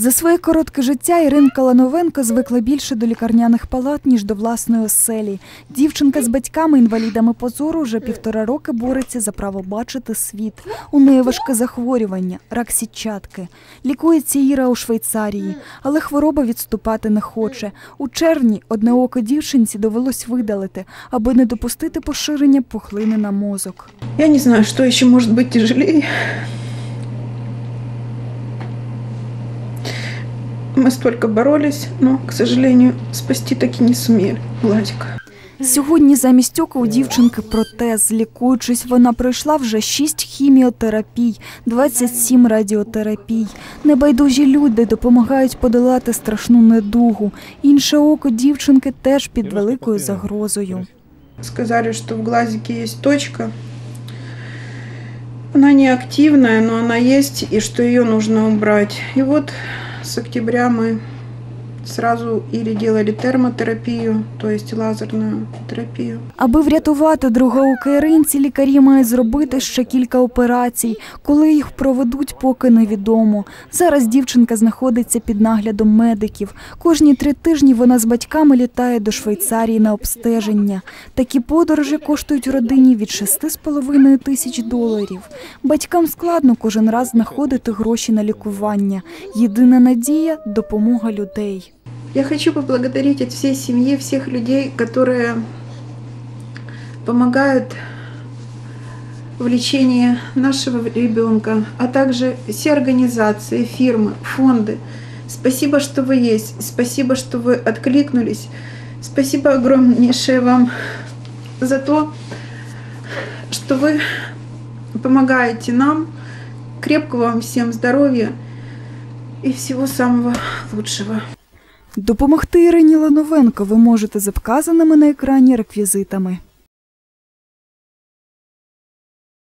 За своє коротке життя Іринка Лановенко звикла більше до лікарняних палат, ніж до власної оселі. Дівчинка з батьками-інвалідами позору вже півтора роки бореться за право бачити світ. У неї важке захворювання, рак сітчатки. Лікується Іра у Швейцарії, але хвороба відступати не хоче. У червні одне око дівчинці довелось видалити, аби не допустити поширення пухлини на мозок. Я не знаю, что еще может быть тяжелее. Мы столько боролись, но, к сожалению, спасти таки не сумели Владика. Сьогодні замість ока у дівчинки протез. Лікуючись, вона пройшла вже 6 хіміотерапій, 27 радіотерапій. Небайдужі люди допомагають подолати страшну недугу. Інше око дівчинки теж під великою загрозою. Сказали, что в глазике есть точка. Она не активная, но она есть, и что ее нужно убрать. И вот с октября мы сразу или делали термотерапию, то есть лазерную терапию. Аби врятувати другоука Іринці, лікарі мають зробити ще кілька операцій. Коли їх проведуть, поки невідомо. Зараз дівчинка знаходиться під наглядом медиків. Кожні три тижні вона з батьками літає до Швейцарії на обстеження. Такі подорожі коштують родині від 6,5 тисяч доларів. Батькам складно кожен раз знаходити гроші на лікування. Єдина надія допомога людей. Я хочу поблагодарить от всей семьи, всех людей, которые помогают в лечении нашего ребенка, а также все организации, фирмы, фонды. Спасибо, что вы есть, спасибо, что вы откликнулись. Спасибо огромнейшее вам за то, что вы помогаете нам. Крепкого вам всем здоровья и всего самого лучшего. Допомогти Ірині Лановенко ви можете за вказаними на екрані реквізитами.